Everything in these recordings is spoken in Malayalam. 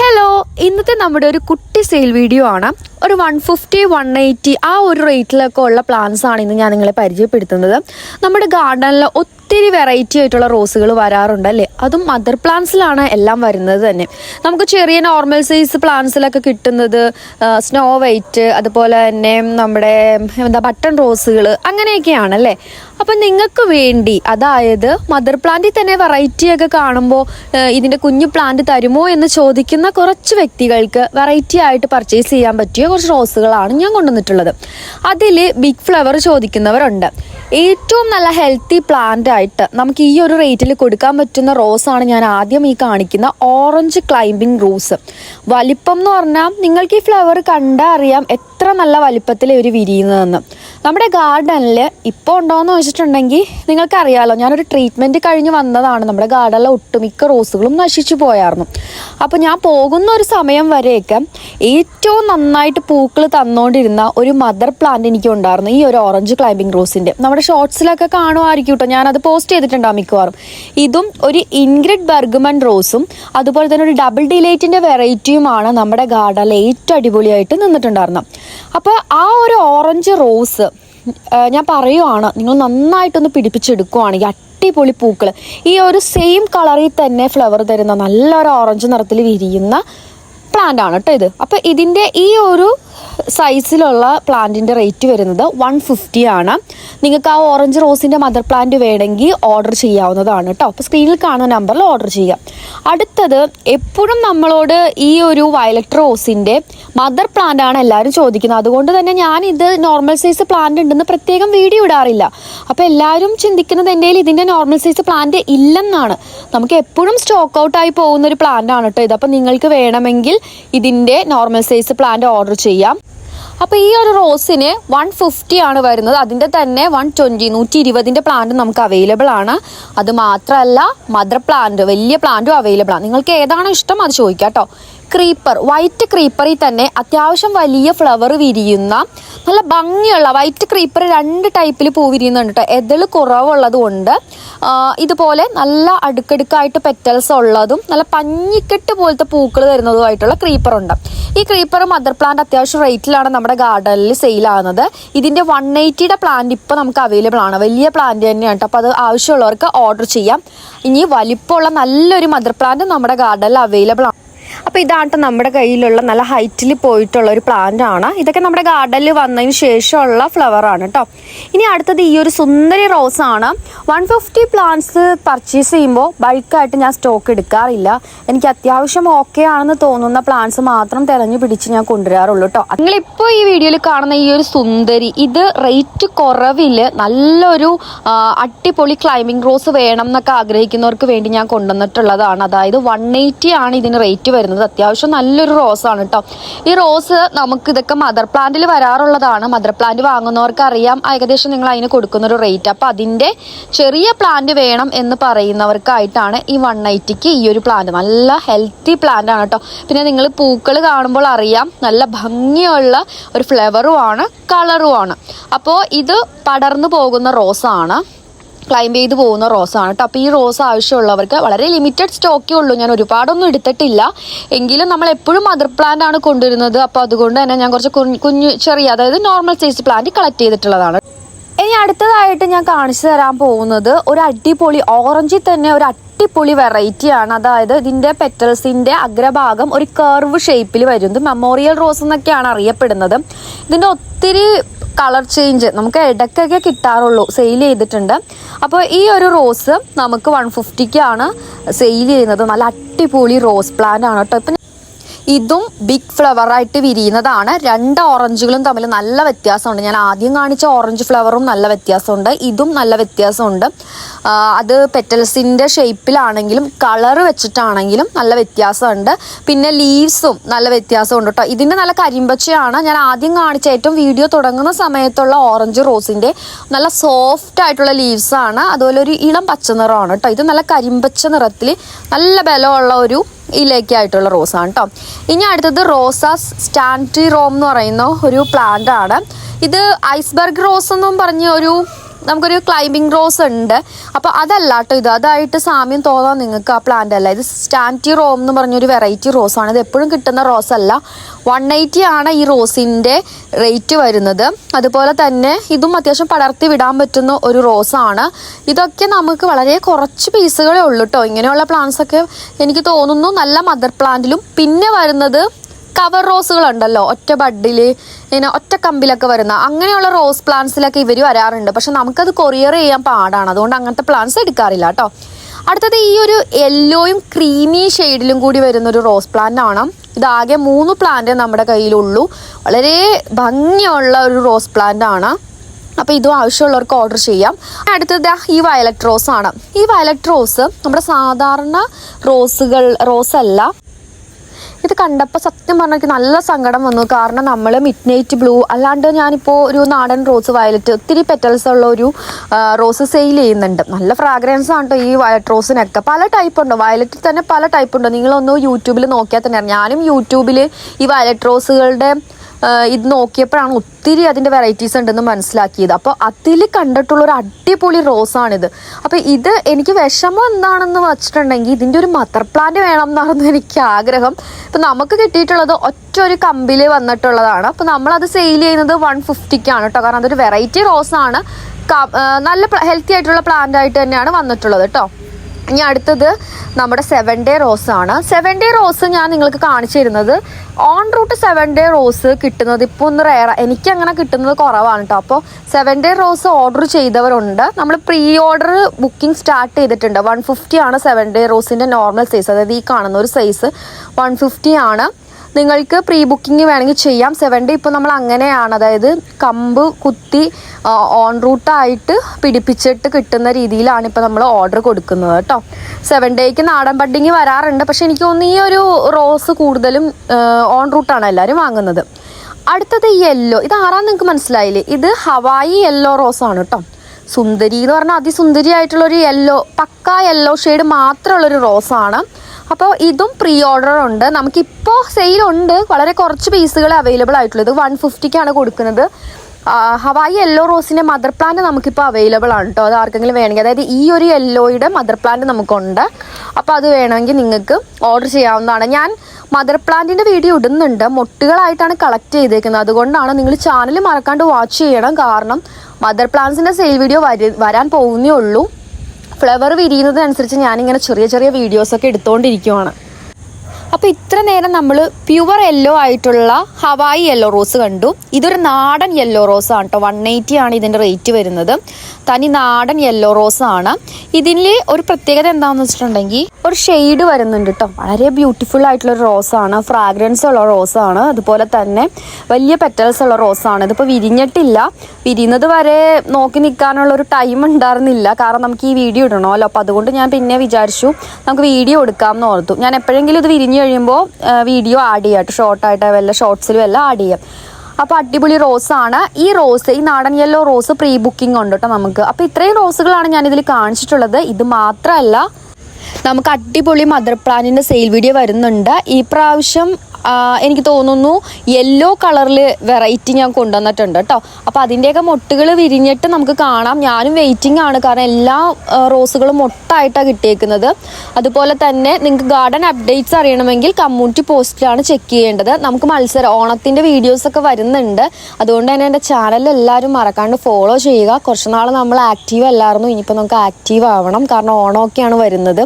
ഹലോ ഇന്നത്തെ നമ്മുടെ ഒരു കുട്ടി സെയിൽ വീഡിയോ ആണ്. ഒരു വൺ ഫിഫ്റ്റി വൺ എയ്റ്റി ആ ഒരു റേറ്റിലൊക്കെ ഉള്ള പ്ലാന്റ്സ് ആണ് ഇന്ന് ഞാൻ നിങ്ങളെ പരിചയപ്പെടുത്തുന്നത്. നമ്മുടെ ഗാർഡനിൽ ഒത്തിരി വെറൈറ്റി ആയിട്ടുള്ള റോസുകൾ വരാറുണ്ട് അല്ലേ അതും മദർ പ്ലാന്റ്സിലാണ് എല്ലാം വരുന്നത് തന്നെ. നമുക്ക് ചെറിയ നോർമൽ സൈസ് പ്ലാന്റ്സിലൊക്കെ കിട്ടുന്നത് സ്നോ വൈറ്റ് അതുപോലെ തന്നെ നമ്മുടെ എന്താ ബട്ടൺ റോസുകൾ അങ്ങനെയൊക്കെയാണ് അല്ലേ അപ്പം നിങ്ങൾക്ക് വേണ്ടി അതായത് മദർ പ്ലാന്റിൽ തന്നെ വെറൈറ്റിയൊക്കെ കാണുമ്പോൾ ഇതിന്റെ കുഞ്ഞു പ്ലാന്റ് തരുമോ എന്ന് ചോദിക്കുന്ന കുറച്ച് വ്യക്തികൾക്ക് വെറൈറ്റി ആയിട്ട് പർച്ചേസ് ചെയ്യാൻ പറ്റിയ കുറച്ച് റോസുകളാണ് ഞാൻ കൊണ്ടുവന്നിട്ടുള്ളത്. അതിൽ ബിഗ് ഫ്ലവർ ചോദിക്കുന്നവരുണ്ട്. ഏറ്റവും നല്ല ഹെൽത്തി പ്ലാന്റ് ആയിട്ട് നമുക്ക് ഈ ഒരു റേറ്റിൽ കൊടുക്കാൻ പറ്റുന്ന റോസാണ് ഞാൻ ആദ്യം ഈ കാണിക്കുന്ന ഓറഞ്ച് ക്ലൈംബിംഗ് റോസ് വലിപ്പം എന്ന് പറഞ്ഞാൽ നിങ്ങൾക്ക് ഈ ഫ്ലവർ കണ്ടാൽ അറിയാം എത്ര നല്ല വലിപ്പത്തിൽ ഇവർ വിരിയുന്നതെന്ന്. നമ്മുടെ ഗാർഡനിൽ ഇപ്പോൾ ഉണ്ടോയെന്ന് വെച്ചിട്ടുണ്ടെങ്കിൽ നിങ്ങൾക്കറിയാമല്ലോ ഞാനൊരു ട്രീറ്റ്മെന്റ് കഴിഞ്ഞ് വന്നതാണ്. നമ്മുടെ ഗാർഡനിലെ ഒട്ടുമിക്ക റോസുകളും നശിച്ചു പോയായിരുന്നു അപ്പോൾ ഞാൻ പോകുന്ന ഒരു സമയം വരെയൊക്കെ ഏറ്റവും നന്നായിട്ട് പൂക്കൾ തന്നുകൊണ്ടിരുന്ന ഒരു മദർ പ്ലാന്റ് എനിക്ക് ഉണ്ടായിരുന്നു ഈ ഒരു ഓറഞ്ച് ക്ലൈംബിംഗ് റോസിന്റെ നമ്മുടെ ഷോർട്സിലൊക്കെ കാണുമായിരിക്കും കേട്ടോ ഞാനത് പോസ്റ്റ് ചെയ്തിട്ടുണ്ടാവും മിക്കവാറും. ഇതും ഒരു ഇൻഗ്രിഡ് ബർഗ്മൻ റോസും അതുപോലെ തന്നെ ഒരു ഡബിൾ ഡിലൈറ്റിന്റെ വെറൈറ്റിയുമാണ് നമ്മുടെ ഗാർഡനിൽ ഏറ്റവും അടിപൊളിയായിട്ട് നിന്നിട്ടുണ്ടായിരുന്നത്. അപ്പോൾ ആ ഒരു ഓറഞ്ച് റോസ് ഞാൻ പറയുവാണ് നിങ്ങൾ നന്നായിട്ടൊന്ന് പിടിപ്പിച്ചെടുക്കുവാണെങ്കിൽ അടിപൊളി പൂക്കൾ ഈ ഒരു സെയിം കളറിൽ തന്നെ ഫ്ലവർ തരുന്ന നല്ലൊരു ഓറഞ്ച് നിറത്തിൽ വിരിയുന്ന പ്ലാന്റ് ആണ് കേട്ടോ ഇത്. അപ്പോൾ ഇതിന്റെ ഈ ഒരു സൈസിലുള്ള പ്ലാന്റിന്റെ റേറ്റ് വരുന്നത് വൺ ഫിഫ്റ്റി ആണ്. നിങ്ങൾക്ക് ആ ഓറഞ്ച് റോസിന്റെ മദർ പ്ലാന്റ് വേണമെങ്കിൽ ഓർഡർ ചെയ്യാവുന്നതാണ് കേട്ടോ. അപ്പോൾ സ്ക്രീനിൽ കാണുന്ന നമ്പറിൽ ഓർഡർ ചെയ്യാം അടുത്തത് എപ്പോഴും നമ്മളോട് ഈ ഒരു വയലറ്റ് റോസിന്റെ മദർ പ്ലാന്റ് ആണ് എല്ലാവരും ചോദിക്കുന്നത്. അതുകൊണ്ട് തന്നെ ഞാൻ ഇത് നോർമൽ സൈസ് പ്ലാന്റ് ഉണ്ടെന്ന് പ്രത്യേകം വീഡിയോ ഇടാറില്ല. അപ്പോൾ എല്ലാവരും ചിന്തിക്കുന്നത് എന്റെ കയ്യിൽ ഇതിന്റെ നോർമൽ സൈസ് പ്ലാന്റ് ഇല്ലെന്നാണ്. നമുക്ക് എപ്പോഴും സ്റ്റോക്ക് ഔട്ടായി പോകുന്ന ഒരു പ്ലാന്റ് ആണ് കേട്ടോ ഇത്. അപ്പോൾ നിങ്ങൾക്ക് വേണമെങ്കിൽ ഇതിന്റെ നോർമൽ സൈസ് പ്ലാന്റ് ഓർഡർ ചെയ്യാം. അപ്പോൾ ഈ ഒരു റോസിന് വൺ ഫിഫ്റ്റി ആണ് വരുന്നത്. അതിന്റെ തന്നെ വൺ ട്വന്റി നൂറ്റി ഇരുപതിന്റെ പ്ലാന്റ് നമുക്ക് അവൈലബിൾ ആണ്. അത് മാത്രമല്ല മദർ പ്ലാന്റ് വലിയ പ്ലാന്റും അവൈലബിൾ ആണ്. നിങ്ങൾക്ക് ഏതാണോ ഇഷ്ടം അത് ചോദിക്കാം കേട്ടോ ക്രീപ്പർ വൈറ്റ് ക്രീപ്പറിൽ തന്നെ അത്യാവശ്യം വലിയ ഫ്ലവർ വിരിയുന്ന നല്ല ഭംഗിയുള്ള വൈറ്റ് ക്രീപ്പർ രണ്ട് ടൈപ്പിൽ പൂ വിരിയുന്നുണ്ട് കേട്ടോ എതിൾ കുറവുള്ളത് കൊണ്ട് ഇതുപോലെ നല്ല അടുക്കടുക്കായിട്ട് പെറ്റൽസ് ഉള്ളതും നല്ല പഞ്ഞിക്കെട്ട് പോലത്തെ പൂക്കൾ തരുന്നതുമായിട്ടുള്ള ക്രീപ്പർ ഉണ്ട്. ഈ ക്രീപ്പർ മദർ പ്ലാന്റ് അത്യാവശ്യം റേറ്റിലാണ് നമ്മുടെ ഗാർഡനിൽ സെയിൽ ഇതിന്റെ വൺ എയ്റ്റിയുടെ പ്ലാന്റ് ഇപ്പോൾ നമുക്ക് അവൈലബിൾ ആണ്. വലിയ പ്ലാന്റ് തന്നെയാണ് അപ്പോൾ അത് ആവശ്യമുള്ളവർക്ക് ഓർഡർ ചെയ്യാം. ഇനി വലിപ്പമുള്ള നല്ലൊരു മദർ പ്ലാന്റ് നമ്മുടെ ഗാർഡനിൽ അവൈലബിൾ ആണ്. അപ്പോൾ ഇതാട്ടോ നമ്മുടെ കയ്യിലുള്ള നല്ല ഹൈറ്റിൽ പോയിട്ടുള്ള ഒരു പ്ലാന്റ് ആണ്. ഇതൊക്കെ നമ്മുടെ ഗാർഡനിൽ വന്നതിന് ശേഷമുള്ള ഫ്ലവർ ആണ് കേട്ടോ ഇനി അടുത്തത് ഈ ഒരു സുന്ദരി റോസ് ആണ്. വൺ ഫിഫ്റ്റി പ്ലാന്റ്സ് പർച്ചേസ് ചെയ്യുമ്പോൾ ബൾക്കായിട്ട് ഞാൻ സ്റ്റോക്ക് എടുക്കാറില്ല. എനിക്ക് അത്യാവശ്യം ഓക്കെ ആണെന്ന് തോന്നുന്ന പ്ലാന്റ്സ് മാത്രം തിരഞ്ഞു പിടിച്ച് ഞാൻ കൊണ്ടുവരാറുള്ളൂ കേട്ടോ നിങ്ങളിപ്പോൾ ഈ വീഡിയോയിൽ കാണുന്ന ഈ ഒരു സുന്ദരി ഇത് റേറ്റ് കുറവിൽ നല്ലൊരു അടിപൊളി ക്ലൈമ്പിംഗ് റോസ് വേണം എന്നൊക്കെ ആഗ്രഹിക്കുന്നവർക്ക് വേണ്ടി ഞാൻ കൊണ്ടുവന്നിട്ടുള്ളതാണ്. അതായത് വൺ എയ്റ്റി ആണ് ഇതിന് റേറ്റ് വരുന്നത്. അത്യാവശ്യം നല്ലൊരു റോസ് ആണ് കേട്ടോ ഈ റോസ് നമുക്ക് ഇതൊക്കെ മദർ പ്ലാന്റിൽ വരാറുള്ളതാണ്. മദർ പ്ലാന്റ് വാങ്ങുന്നവർക്ക് അറിയാം. ഏകദേശം നിങ്ങൾ അതിന് കൊടുക്കുന്ന ഒരു റേറ്റ് അപ്പോൾ അതിന്റെ ചെറിയ പ്ലാന്റ് വേണം എന്ന് പറയുന്നവർക്കായിട്ടാണ് ഈ വൺ നൈറ്റിക്ക് ഈ ഒരു പ്ലാന്റ് നല്ല ഹെൽത്തി പ്ലാന്റ് ആണ് കേട്ടോ പിന്നെ നിങ്ങൾ പൂക്കൾ കാണുമ്പോൾ അറിയാം. നല്ല ഭംഗിയുള്ള ഒരു ഫ്ലവറുമാണ് കളറുമാണ് അപ്പോൾ ഇത് പടർന്നു പോകുന്ന റോസാണ് ക്ലൈംബ് ചെയ്ത് പോകുന്ന റോസാണ് കേട്ടോ. അപ്പോൾ ഈ റോസ് ആവശ്യമുള്ളവർക്ക് വളരെ ലിമിറ്റഡ് സ്റ്റോക്കേ ഉള്ളൂ. ഞാൻ ഒരുപാടൊന്നും എടുത്തിട്ടില്ല. എങ്കിലും നമ്മൾ എപ്പോഴും മദർ പ്ലാന്റ് ആണ് കൊണ്ടുവരുന്നത്. അപ്പോൾ അതുകൊണ്ട് തന്നെ ഞാൻ കുറച്ച് കുഞ്ഞ് ചെറിയ അതായത് നോർമൽ സൈസ് പ്ലാന്റ് കളക്ട് ചെയ്തിട്ടുള്ളതാണ്. ഇനി അടുത്തതായിട്ട് ഞാൻ കാണിച്ചു തരാൻ പോകുന്നത് ഒരു അടിപൊളി ഓറഞ്ചിൽ തന്നെ ഒരു അടിപൊളി വെറൈറ്റി ആണ്. അതായത് ഇതിന്റെ പെറ്റൽസിന്റെ അഗ്രഭാഗം ഒരു കർവ് ഷേപ്പിൽ വരുന്നത് മെമ്മോറിയൽ റോസ് എന്നൊക്കെയാണ് അറിയപ്പെടുന്നത്. ഇതിന്റെ ഒത്തിരി കളർ ചേഞ്ച് നമുക്ക് ഇടയ്ക്കൊക്കെ കിട്ടാറുള്ളൂ. സെയിൽ ചെയ്തിട്ടുണ്ട്. അപ്പോൾ ഈ ഒരു റോസ് നമുക്ക് വൺ ഫിഫ്റ്റിക്കാണ് സെയിൽ ചെയ്യുന്നത്. നല്ല അടിപൊളി റോസ് പ്ലാന്റ് ആണ് കേട്ടോ. ഇതും ബിഗ് ഫ്ലവർ ആയിട്ട് വിരിയുന്നതാണ്. രണ്ട് ഓറഞ്ചുകളും തമ്മിൽ നല്ല വ്യത്യാസമുണ്ട്. ഞാൻ ആദ്യം കാണിച്ച ഓറഞ്ച് ഫ്ലവറും നല്ല വ്യത്യാസമുണ്ട്. ഇതും നല്ല വ്യത്യാസമുണ്ട്. അത് പെറ്റൽസിന്റെ ഷേപ്പിലാണെങ്കിലും കളർ വെച്ചിട്ടാണെങ്കിലും നല്ല വ്യത്യാസമുണ്ട്. പിന്നെ ലീവ്സും നല്ല വ്യത്യാസമുണ്ട് കേട്ടോ ഇതിന്റെ നല്ല കരിമ്പച്ചയാണ്. ഞാൻ ആദ്യം കാണിച്ച ഏറ്റവും വീഡിയോ തുടങ്ങുന്ന സമയത്തുള്ള ഓറഞ്ച് റോസിന്റെ നല്ല സോഫ്റ്റ് ആയിട്ടുള്ള ലീവ്സാണ് അതുപോലെ ഒരു ഇളം പച്ച നിറമാണ് കേട്ടോ ഇത് നല്ല കരിമ്പച്ച നിറത്തിൽ നല്ല ബലമുള്ള ഒരു ഇലയ്ക്കായിട്ടുള്ള റോസാണ് കേട്ടോ ഇനി അടുത്തത് റോസാസ് സ്റ്റാന്റി റോം എന്ന് പറയുന്ന ഒരു പ്ലാന്റ് ആണ്. ഇത് ഐസ്ബർഗ് റോസ് എന്നും പറഞ്ഞ ഒരു നമുക്കൊരു ക്ലൈംബിംഗ് റോസ് ഉണ്ട്. അപ്പോൾ അതല്ല കേട്ടോ ഇത്. അതായിട്ട് സാമ്യം തോന്നാൻ നിങ്ങൾക്ക് ആ പ്ലാന്റ് അല്ല. ഇത് സ്റ്റാന്റി റോം എന്ന് പറഞ്ഞൊരു വെറൈറ്റി റോസാണ് ഇത് എപ്പോഴും കിട്ടുന്ന റോസ് അല്ല. വൺ എയ്റ്റി ആണ് ഈ റോസിന്റെ റേറ്റ് വരുന്നത്. അതുപോലെ തന്നെ ഇതും അത്യാവശ്യം പടർത്തി വിടാൻ പറ്റുന്ന ഒരു റോസാണ് ഇതൊക്കെ നമുക്ക് വളരെ കുറച്ച് പീസുകളേ ഉള്ളൂ കേട്ടോ ഇങ്ങനെയുള്ള പ്ലാന്റ്സ് ഒക്കെ എനിക്ക് തോന്നുന്നു നല്ല മദർ പ്ലാന്റിലും പിന്നെ വരുന്നത് കവർ റോസുകൾ ഉണ്ടല്ലോ ഒറ്റ ബഡിൽ ഇങ്ങനെ ഒറ്റ കമ്പിലൊക്കെ വരുന്ന അങ്ങനെയുള്ള റോസ് പ്ലാന്റ്സിലൊക്കെ ഇവർ വരാറുണ്ട്. പക്ഷെ നമുക്കത് കൊറിയർ ചെയ്യാൻ പാടാണ്. അതുകൊണ്ട് അങ്ങനത്തെ പ്ലാന്റ്സ് എടുക്കാറില്ല കേട്ടോ. അടുത്തത് ഈ ഒരു യെല്ലോയും ക്രീമി ഷെയ്ഡിലും കൂടി വരുന്ന ഒരു റോസ് പ്ലാന്റ് ആണ്. ഇതാകെ മൂന്ന് പ്ലാന്റ് നമ്മുടെ കയ്യിലുള്ളൂ. വളരെ ഭംഗിയുള്ള ഒരു റോസ് പ്ലാന്റ് ആണ്. അപ്പോൾ ഇതും ആവശ്യമുള്ളവർക്ക് ഓർഡർ ചെയ്യാം. അടുത്തത് ഈ വയലറ്റ് റോസ് ആണ്. ഈ വയലറ്റ് റോസ് നമ്മുടെ സാധാരണ റോസുകൾ റോസ് അല്ല ഇത് കണ്ടപ്പോൾ സത്യം പറഞ്ഞാൽ നല്ല സങ്കടം വന്നു. കാരണം നമ്മൾ മിഡ് നൈറ്റ് ബ്ലൂ അല്ലാണ്ട് ഞാനിപ്പോൾ ഒരു നാടൻ റോസ് വയലറ്റ് ഒത്തിരി പെറ്റൽസ് ഉള്ള ഒരു റോസ് സെയിൽ ചെയ്യുന്നുണ്ട്. നല്ല ഫ്രാഗ്രൻസ് ആണ് കേട്ടോ ഈ വയലറ്റ് റോസിനൊക്കെ പല ടൈപ്പ് ഉണ്ട്? വയലറ്റിൽ തന്നെ പല ടൈപ്പ് ഉണ്ട്? നിങ്ങളൊന്ന് യൂട്യൂബിൽ നോക്കിയാൽ തന്നെ. ഞാനും യൂട്യൂബിൽ ഈ വയലറ്റ് റോസുകളുടെ ഇത് നോക്കിയപ്പോഴാണ് ഒത്തിരി അതിന്റെ വെറൈറ്റീസ് ഉണ്ടെന്ന് മനസ്സിലാക്കിയത്. അപ്പോൾ അതിൽ കണ്ടിട്ടുള്ള ഒരു അടിപൊളി റോസാണിത്. അപ്പോൾ ഇത് എനിക്ക് വിഷമം എന്താണെന്ന് വെച്ചിട്ടുണ്ടെങ്കിൽ ഇതിന്റെ ഒരു മദർ പ്ലാന്റ് വേണം എന്നായിരുന്നു എനിക്ക് ആഗ്രഹം. ഇപ്പം നമുക്ക് കിട്ടിയിട്ടുള്ളത് ഒറ്റ ഒരു കമ്പിൽ വന്നിട്ടുള്ളതാണ്. അപ്പോൾ നമ്മളത് സെയിൽ ചെയ്യുന്നത് വൺ ഫിഫ്റ്റിക്കാണ് കേട്ടോ. കാരണം അതൊരു വെറൈറ്റി റോസാണ് നല്ല ഹെൽത്തി ആയിട്ടുള്ള പ്ലാന്റ് ആയിട്ട് തന്നെയാണ് വന്നിട്ടുള്ളത് കേട്ടോ. ഇനി അടുത്തത് നമ്മുടെ സെവൻ ഡേ റോസ് ആണ്. സെവൻ ഡേ റോസ് ഞാൻ നിങ്ങൾക്ക് കാണിച്ചു തരുന്നത്. Own root seven day rose കിട്ടുന്നത് ഇപ്പോൾ ഒന്ന് റയർ എനിക്ക് അങ്ങനെ കിട്ടുന്നത് കുറവാണ് കേട്ടോ അപ്പോൾ സെവൻ ഡേ റോസ് ഓർഡർ ചെയ്തവരുണ്ട്. നമ്മൾ പ്രീ ഓർഡർ ബുക്കിംഗ് സ്റ്റാർട്ട് ചെയ്തിട്ടുണ്ട്. വൺ ഫിഫ്റ്റി ആണ് സെവൻ ഡേ റോസിന്റെ നോർമൽ സൈസ് അതായത് ഈ കാണുന്ന ഒരു സൈസ് വൺ ഫിഫ്റ്റി ആണ്. നിങ്ങൾക്ക് പ്രീ ബുക്കിംഗ് വേണമെങ്കിൽ ചെയ്യാം. സെവൻ ഡേ ഇപ്പോൾ നമ്മൾ അങ്ങനെയാണ്. അതായത് കമ്പ് കുത്തി ഓൺ റൂട്ടായിട്ട് പിടിപ്പിച്ചിട്ട് കിട്ടുന്ന രീതിയിലാണ് ഇപ്പോൾ നമ്മൾ ഓർഡർ കൊടുക്കുന്നത് കേട്ടോ. സെവൻ ഡേക്ക് നാടൻ പഡ്ഡിങ് വരാറുണ്ട്. പക്ഷെ എനിക്ക് തോന്നുന്നു ഈ ഒരു റോസ് കൂടുതലും ഓൺ റൂട്ടാണ് എല്ലാവരും വാങ്ങുന്നത്. അടുത്തത് യെല്ലോ ഇത് ആറാം നിങ്ങൾക്ക് മനസ്സിലായില്ലേ? ഇത് ഹവായി യെല്ലോ റോസ് ആണ് കേട്ടോ. സുന്ദരി എന്ന് പറഞ്ഞാൽ അതിസുന്ദരി ആയിട്ടുള്ളൊരു യെല്ലോ പക്ക യെല്ലോ ഷെയ്ഡ് മാത്രമുള്ളൊരു റോസാണ് അപ്പോൾ ഇതും പ്രീ ഓർഡർ ഉണ്ട് നമുക്കിപ്പോൾ സെയിലുണ്ട് വളരെ കുറച്ച് പീസുകൾ അവൈലബിൾ ആയിട്ടുള്ളൂ ഇത് വൺ ഫിഫ്റ്റിക്കാണ് കൊടുക്കുന്നത്. ഹവായി യെല്ലോ റോസിന്റെ മദർ പ്ലാന്റ് നമുക്കിപ്പോൾ അവൈലബിൾ ആണ് കേട്ടോ അത് ആർക്കെങ്കിലും വേണമെങ്കിൽ. അതായത് ഈ ഒരു യെല്ലോയുടെ മദർ പ്ലാന്റ് നമുക്കുണ്ട്. അപ്പോൾ അത് വേണമെങ്കിൽ നിങ്ങൾക്ക് ഓർഡർ ചെയ്യാവുന്നതാണ്. ഞാൻ മദർ പ്ലാന്റിന്റെ വീഡിയോ ഇടുന്നുണ്ട്. മൊട്ടുകളായിട്ടാണ് കളക്ട് ചെയ്തേക്കുന്നത്. അതുകൊണ്ടാണ് നിങ്ങൾ ചാനൽ മറക്കാണ്ട് വാച്ച് ചെയ്യണം. കാരണം മദർ പ്ലാന്റ്സിന്റെ സെയിൽ വീഡിയോ വരാൻ പോകുന്നേ ഉള്ളൂ. ഫ്ലവർ വിരിയുന്നതിനനുസരിച്ച് ഞാനിങ്ങനെ ചെറിയ ചെറിയ വീഡിയോസൊക്കെ എടുത്തുകൊണ്ടിരിക്കുവാണ് അപ്പോൾ ഇത്ര നേരം നമ്മൾ പ്യുവർ യെല്ലോ ആയിട്ടുള്ള ഹവായി യെല്ലോ റോസ് കണ്ടു. ഇതൊരു നാടൻ യെല്ലോ റോസ് ആണ് കേട്ടോ വൺ എയ്റ്റി ആണ് ഇതിന്റെ റേറ്റ് വരുന്നത്. തനി നാടൻ യെല്ലോ റോസ് ആണ്. ഇതിൽ ഒരു പ്രത്യേകത എന്താണെന്ന് വെച്ചിട്ടുണ്ടെങ്കിൽ ഒരു ഷെയ്ഡ് വരുന്നുണ്ട് കേട്ടോ വളരെ ബ്യൂട്ടിഫുൾ ആയിട്ടുള്ള ഒരു റോസാണ് ഫ്രാഗ്രൻസ് ഉള്ള റോസാണ് അതുപോലെ തന്നെ വലിയ പെറ്റൽസ് ഉള്ള റോസാണ് ഇതിപ്പോൾ വിരിഞ്ഞിട്ടില്ല. വിരിയുന്നത് വരെ നോക്കി നിൽക്കാനുള്ള ഒരു ടൈം ഉണ്ടായിരുന്നില്ല. കാരണം നമുക്ക് ഈ വീഡിയോ ഇടണമല്ലോ. അപ്പോൾ അതുകൊണ്ട് ഞാൻ പിന്നെ വിചാരിച്ചു നമുക്ക് വീഡിയോ എടുക്കാം എന്ന് ഓർത്തു. ഞാൻ എപ്പോഴെങ്കിലും ഇത് വിരിഞ്ഞ് കഴിയുമ്പോൾ വീഡിയോ ആഡ് ചെയ്യാം കേട്ടോ. ഷോർട്ടായിട്ട് വല്ല ഷോർട്സിലും എല്ലാം ആഡ് ചെയ്യാം. അപ്പോൾ അടിപൊളി റോസാണ് ഈ റോസ് ഈ നാടൻ യെല്ലോ റോസ് പ്രീ ബുക്കിംഗ് ഉണ്ട് കേട്ടോ നമുക്ക്. അപ്പോൾ ഇത്രയും റോസുകളാണ് ഞാനിതിൽ കാണിച്ചിട്ടുള്ളത്. ഇത് മാത്രമല്ല നമുക്ക് അടിപൊളി മദർ പ്ലാനിന്റെ സെയിൽ വീഡിയോ വരുന്നുണ്ട്. ഈ പ്രാവശ്യം എനിക്ക് തോന്നുന്നു യെല്ലോ കളറിൽ വെറൈറ്റി ഞാൻ കൊണ്ടുവന്നിട്ടുണ്ട് കേട്ടോ അപ്പോൾ അതിന്റെയൊക്കെ മൊട്ടുകൾ വിരിഞ്ഞിട്ട് നമുക്ക് കാണാം. ഞാനും വെയിറ്റിംഗ് ആണ്. കാരണം എല്ലാ റോസുകളും മൊട്ടായിട്ടാണ് കിട്ടിയേക്കുന്നത്. അതുപോലെ തന്നെ നിങ്ങൾക്ക് ഗാർഡൻ അപ്ഡേറ്റ്സ് അറിയണമെങ്കിൽ കമ്മ്യൂണിറ്റി പോസ്റ്റിലാണ് ചെക്ക് ചെയ്യേണ്ടത്. നമുക്ക് മത്സരം ഓണത്തിന്റെ വീഡിയോസൊക്കെ വരുന്നുണ്ട്. അതുകൊണ്ട് തന്നെ എന്റെ ചാനൽ എല്ലാവരും മറക്കാണ്ട് ഫോളോ ചെയ്യുക. കുറച്ച് നാൾ നമ്മൾ ആക്റ്റീവ് അല്ലായിരുന്നു. ഇനിയിപ്പോൾ നമുക്ക് ആക്റ്റീവ് ആവണം. കാരണം ഓണമൊക്കെയാണ് വരുന്നത്.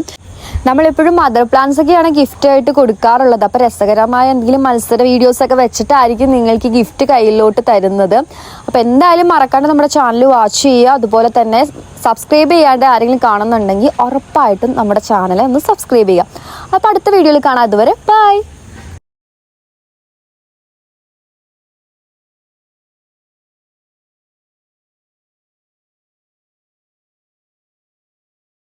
നമ്മളെപ്പോഴും മദർ പ്ലാന്റ്സ് ഒക്കെയാണ് ഗിഫ്റ്റ് ആയിട്ട് കൊടുക്കാറുള്ളത്. അപ്പോൾ രസകരമായ എന്തെങ്കിലും മത്സര വീഡിയോസ് ഒക്കെ വെച്ചിട്ടായിരിക്കും നിങ്ങൾക്ക് ഗിഫ്റ്റ് കയ്യിലോട്ട് തരുന്നത്. അപ്പോൾ എന്തായാലും മറക്കാണ്ട് നമ്മുടെ ചാനൽ വാച്ച് ചെയ്യുക. അതുപോലെ തന്നെ സബ്സ്ക്രൈബ് ചെയ്യാണ്ട് ആരെങ്കിലും കാണുന്നുണ്ടെങ്കിൽ ഉറപ്പായിട്ടും നമ്മുടെ ചാനൽ ഒന്ന് സബ്സ്ക്രൈബ് ചെയ്യുക. അപ്പോൾ അടുത്ത വീഡിയോയിൽ കാണാം. അതുവരെ ബൈ